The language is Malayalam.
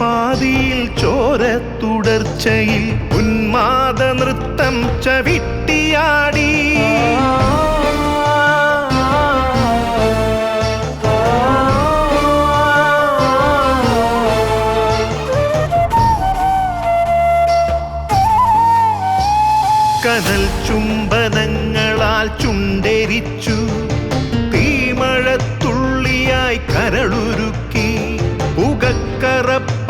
പാതിയിൽ ചോര തുടർച്ചയിൽ ഉന്മാദ നൃത്തം ചവിട്ടിയാടി. കനൽ ചുംബനങ്ങളാൽ ചുണ്ടരിച്ചു